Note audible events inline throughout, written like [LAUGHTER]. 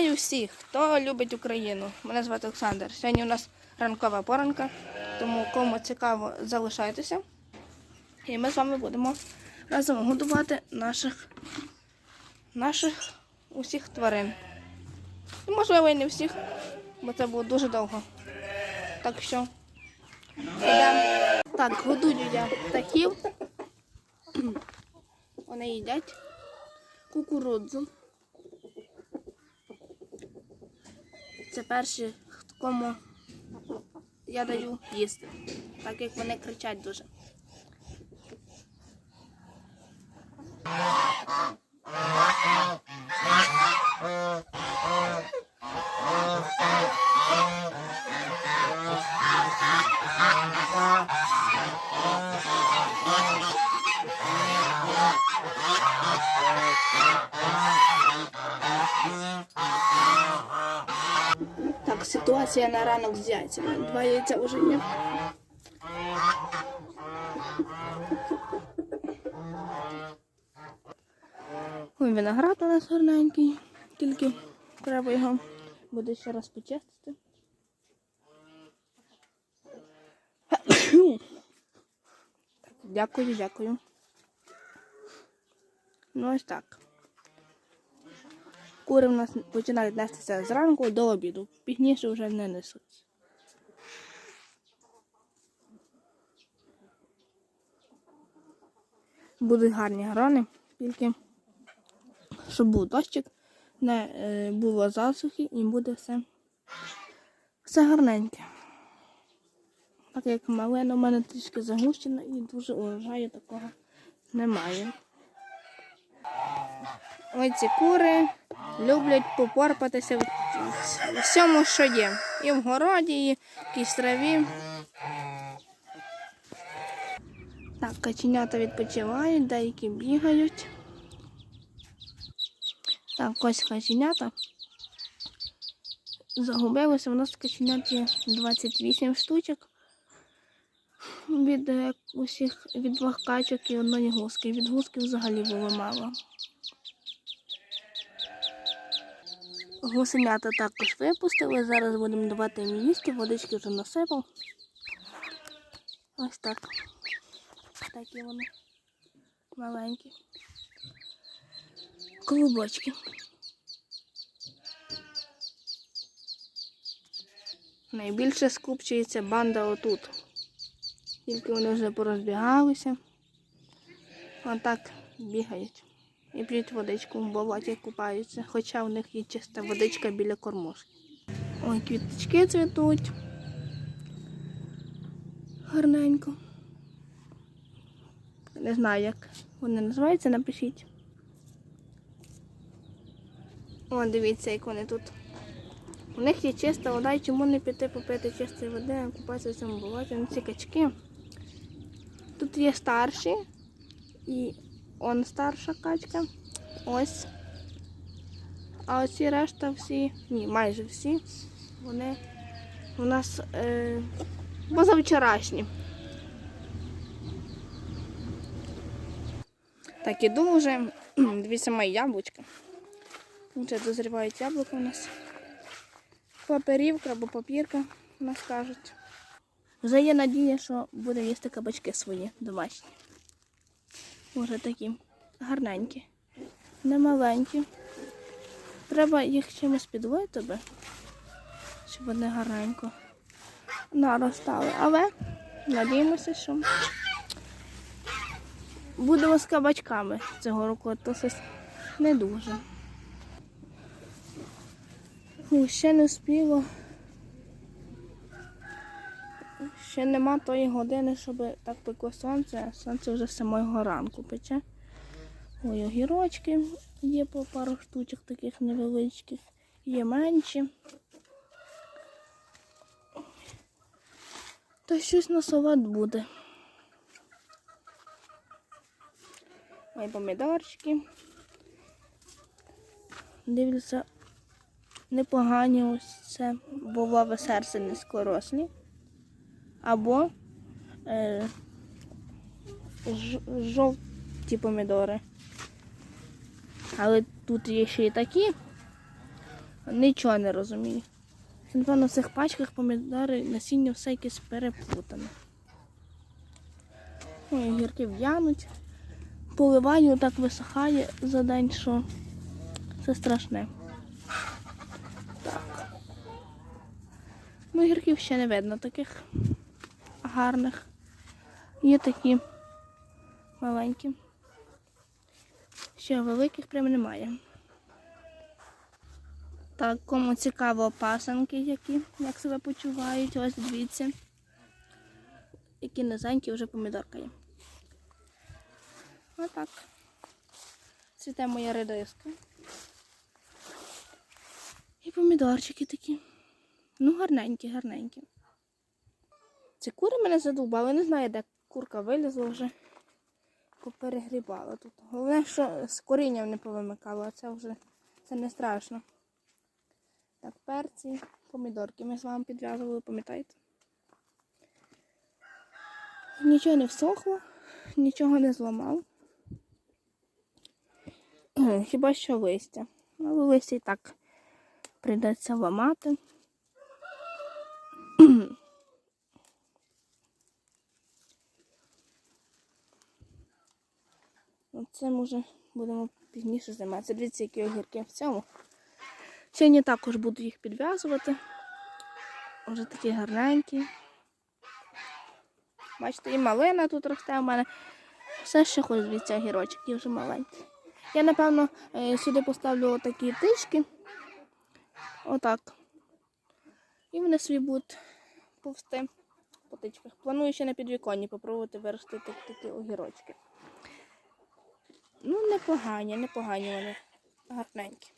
Вітаю всіх, хто любить Україну. Мене звати Олександр. Сьогодні у нас ранкова поранка, тому кому цікаво, залишайтеся. І ми з вами будемо разом годувати наших, наших усіх тварин. І, можливо, і не всіх, бо це було дуже довго. Так що йдемо. Так, годую я птахів. [CLEARS THROAT] Вони їдять кукурудзу. Це перші, кому я даю їсти, так як вони кричать дуже. Так, ситуація на ранок з яйцями. Два яйця вже є. Ой, виноград у нас гарненький, тільки треба його буде ще раз почистити. [COUGHS] Дякую, дякую. Ну ось так. Кури в нас починають нестися зранку до обіду. Пізніше вже не несуться. Будуть гарні грони, тільки щоб був дощик, не е, було засухи і буде все, все гарненьке. Так як малина у мене трішки загущена і дуже урожаю такого немає. Ось ці кури люблять попорпатися в всьому, що є. І в городі, і в якійсь траві. Так, каченята відпочивають, деякі бігають. Так, ось каченята. Загубилося, у нас каченят є 28 штучок. Від е, усіх від двох качок і одної гуски. Від гуски взагалі було мало. Гусенята також випустили. Зараз будемо давати їм їсти, водички вже насипав. Ось так. Такі вони маленькі. Клубочки. Найбільше скупчується банда отут. Тільки вони вже порозбігалися. Отак бігають. І п'ють водичку в болоті купаються, хоча у них є чиста водичка біля кормушки. Ой, квіточки цвітуть. Гарненько. Не знаю, як вони називаються, напишіть. О, дивіться, як вони тут. У них є чиста вода, і чому не піти попити чистої води, а купатися в цьому болоті. Ну, ці качки. Тут є старші і он старша качка. Ось. А оці решта всі, ні, майже всі, вони у нас е, позавчорашні. Так, іду вже. [CLEARS THROAT] Дивіться мої яблучка. Вже дозрівають яблука у нас. Паперівка або папірка, у нас кажуть. Вже є надія, що буде їсти кабачки свої домашні. Може такі гарненькі, не маленькі. Треба їх чимось підлити би, щоб вони гарненько наростали. Але надіємося, що будемо з кабачками цього року, то щось не дуже. Ще не спіло. Ще нема тої години, щоб так пекло сонце, сонце вже самого ранку пече. Ой, огірочки є по пару штучок таких невеличких, є менші. Та щось на салат буде. Ой, помідорчики. Дивлюся, непогані ось це булаве серце низькорослі. Або е, жовті помідори. Але тут є ще й такі Нічого не розумію. Напевно, в цих пачках помідори насіння все якесь переплутане. Ой, гірки в'януть. Поливаю так висихає за день, що це страшне. Так. Ну, гірків ще не видно таких гарних. Є такі маленькі. Ще великих прям немає. Так, кому цікаво пасанки, які, як себе почувають, ось дивіться. Які низенькі вже помідорка є. Отак. Цвіте моя редиска. І помідорчики такі. Ну, гарненькі, гарненькі. Ці кури мене задовбали. Не знаю, де курка вилізла вже. Поперегрібала тут. Головне, що з корінням не повимикало, а це вже це не страшно. Так, перці, помідорки. Ми з вами підв'язували, пам'ятаєте? Нічого не всохло, нічого не зламав. Хіба що листя. Але листя і так прийдеться ламати. Це може будемо пізніше займатися. Дивіться, які огірки в цьому. Сьогодні також буду їх підв'язувати. Вже такі гарненькі. Бачите, і малина тут росте у мене. Все ще хоч дивіться огірочок, і вже маленький. Я, напевно, е, сюди поставлю такі тички. Отак. І вони собі будуть повсти по тичках. Планую ще на підвіконні попробувати виростити такі огірочки. Ну, непогані, непогані вони. Гарненькі.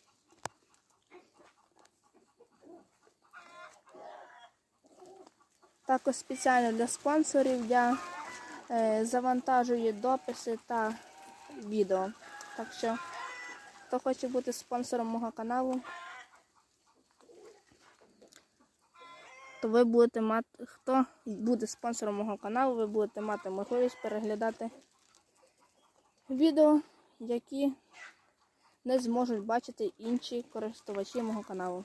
Також спеціально для спонсорів я е, завантажую дописи та відео. Так що, хто хоче бути спонсором мого каналу, то ви будете мати, хто буде спонсором мого каналу, ви будете мати можливість переглядати відео, які не зможуть бачити інші користувачі мого каналу.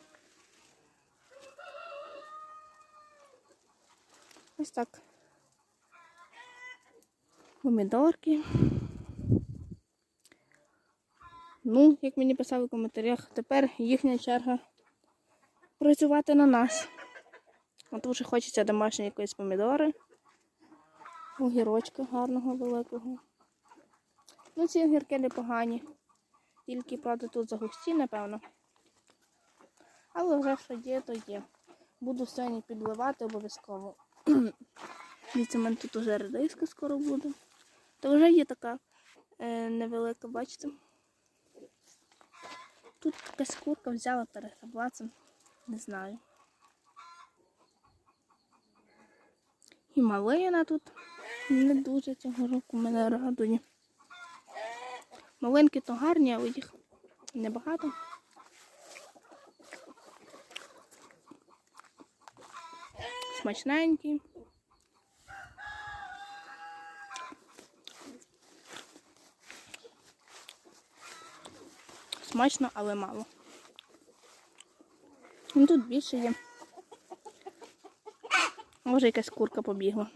Ось так. Помідорки. Ну, як мені писали в коментарях, тепер їхня черга працювати на нас. От вже хочеться домашні якоїсь помідори. Огірочка гарного великого. Ну, ці огірки непогані. Тільки, правда, тут загусті, напевно. Але вже що є, то є. Буду сьогодні підливати обов'язково. [CLEARS THROAT] Дивіться, в мене тут уже редиска скоро буде. Та вже є така е, невелика, бачите? Тут якась курка взяла, перегребла. Не знаю. І малина тут не дуже цього року мене радує. Малинки то гарні, але їх небагато. Смачненькі. Смачно, але мало. Ну, тут більше є. Може якась курка побігла.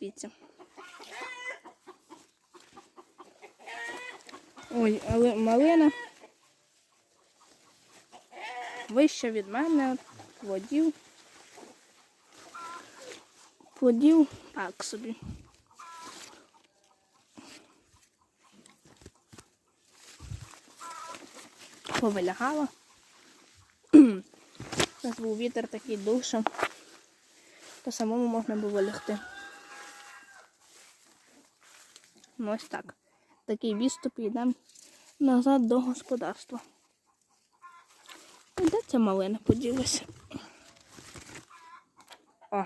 Дивіться. Ой, але малина вища від мене, плодів. Плодів так собі. Повилягала. [CLEARS THROAT] Нас був вітер такий що то самому можна було лягти. Ну ось так. Такий відступ і йдемо назад до господарства. Де ця малина поділася? О.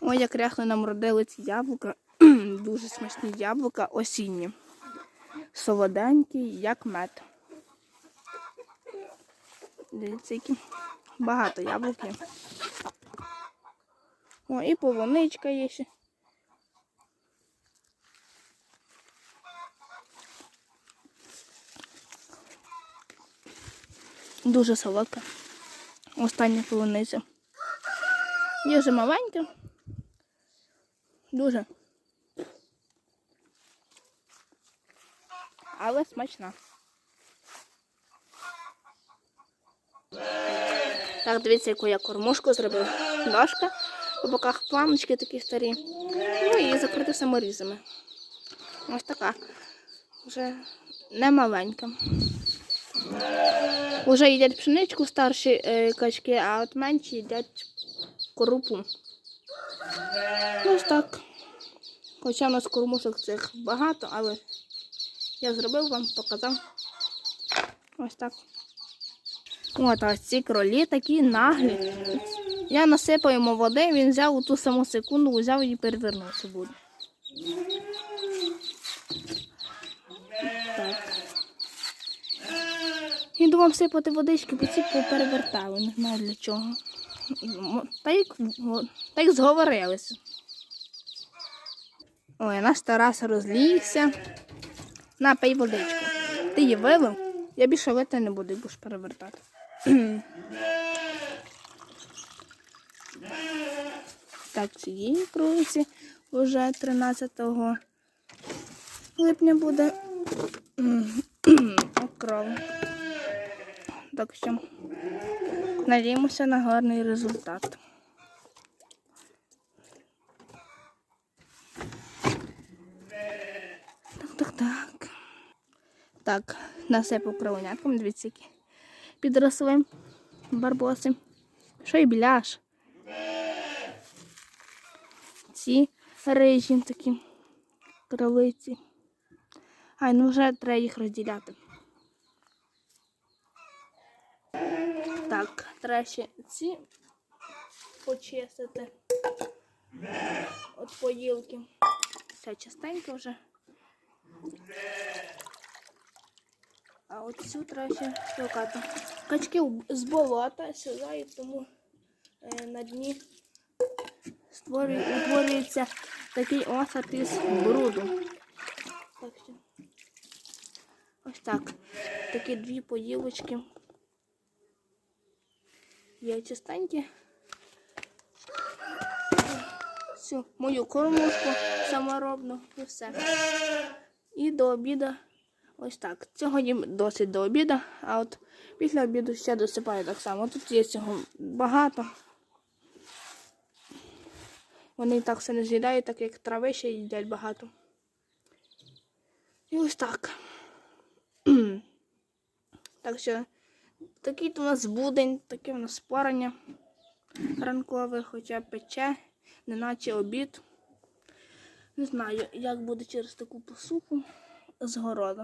Ой, як ряхли нам родили ці яблука. [CLEARS THROAT] Дуже смачні яблука осінні. Солоденькі, як мед. Дивіться, які багато яблук є. О, і полуничка є ще. Дуже солодка. Остання полуниця. Дуже маленька. Дуже. Але смачна. Так, дивіться, яку я кормушку зробив. Дошка, по боках планочки такі старі. Ну і закрита саморізами. Ось така. Вже не маленька. Уже їдять пшеничку старші е, качки, а от менші їдять корупу. Ну, ось так. Хоча в нас кормушок цих багато, але я зробив вам, показав. Ось так. От, а ці кролі такі наглі. Я насипав йому води, він взяв у ту саму секунду, взяв і перевернув цибулю. Іду вам сипати водички, бо ці перевертали, не знаю для чого. Та як, та як зговорилися. Ой, наш Тарас розлігся. На, пий водичку. Ти її вилив? Я більше лити не буду, будеш перевертати. [CLEARS THROAT] Так, цієї кролиці вже 13 липня буде [CLEARS THROAT] кров. Так що надіємося на гарний результат. Так, так, так. Так, насипав кровонятком, дивіться, які підросли барбоси. Що й біляш. Ці рижі такі кролиці. Ай, ну вже треба їх розділяти. Так, треба ці почистити. От поїлки. Все частенько вже. А от цю треба шукати. Качки з болота сідають, тому е, на дні утворюється такий осад із бруду. Так. Ось так. Такі дві поїлочки. Є чистенькі. Всю мою кормушку саморобну і все. І до обіду ось так. Сьогодні досить до обіду, а от після обіду ще досипаю так само. Тут є цього багато. Вони так все не з'їдають, так як трави ще їдять багато. І ось так. [CLEARS THROAT] так що такий у нас будень, таке у нас спорання ранкове, хоча пече, неначе обід. Не знаю, як буде через таку посуху з городу.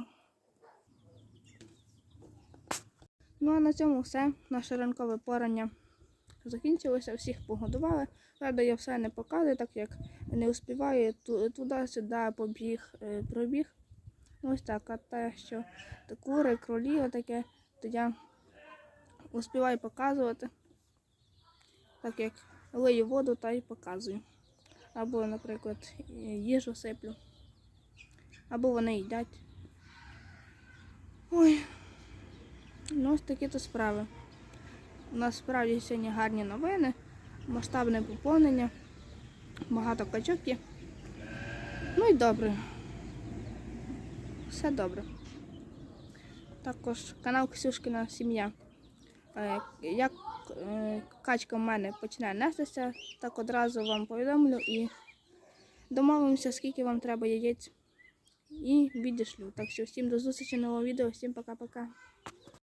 Ну а на цьому все. Наше ранкове порання закінчилося, всіх погодували. Правда, я все не показую, так як не успіваю туди-сюди побіг, е, пробіг. Ось так, а те, що кури, кролі, отаке, то я успіваю показувати, так як лию воду та й показую. Або, наприклад, їжу сиплю, або вони їдять. Ой, ну ось такі то справи. У нас справді сьогодні гарні новини, масштабне поповнення, багато качок є. Ну і добре. Все добре. Також канал Ксюшкина сім'я. Е, Як е, качка в мене почне нестися, так одразу вам повідомлю і домовимося, скільки вам треба яєць. І відішлю. Так що всім до зустрічі нового відео, всім пока-пока.